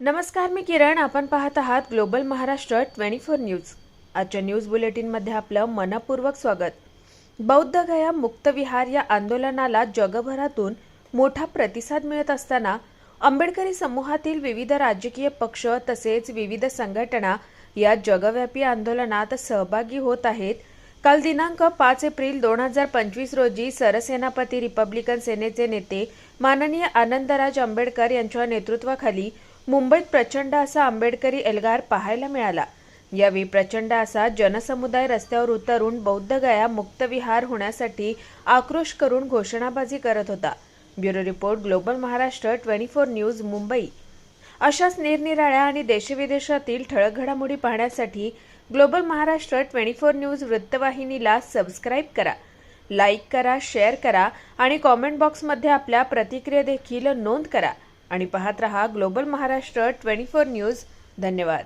नमस्कार मी किरण. आपण पाहत आहात global Maharashtra twenty four news. आजच्या न्यूज बुलेटिनमध्ये आपलं मनपूर्वक स्वागत. बौद्ध गया मुक्त विहार या आंदोलनाला जगभरातून मोठा प्रतिसाद मिळत असताना आंबेडकरी समूहातील विविध राजकीय पक्ष तसेच विविध संघटना या जगव्यापी आंदोलनात सहभागी होत आहेत. काल दिनांक पाच एप्रिल दोन हजार पंचवीस रोजी सरसेनापती रिपब्लिकन सेनेचे नेते माननीय आनंदराज आंबेडकर यांच्या नेतृत्वाखाली मुंबईत प्रचंड असा आंबेडकरी एल्गार पाहायला मिळाला. यावेळी प्रचंड असा जनसमुदाय रस्त्यावर उतरून बौद्ध गया मुक्तविहार होण्यासाठी आक्रोश करून घोषणाबाजी करत होता. Bureau report global Maharashtra twenty four news Mumbai. अशाच निरनिराळ्या आणि देशविदेशातील ठळक घडामोडी पाहण्यासाठी global Maharashtra twenty four news वृत्तवाहिनीला सबस्क्राईब करा. लाईक करा शेअर करा आणि कॉमेंट बॉक्समध्ये आपल्या प्रतिक्रिया देखील नोंद करा. आणि पाहत रहा global Maharashtra twenty four news. धन्यवाद.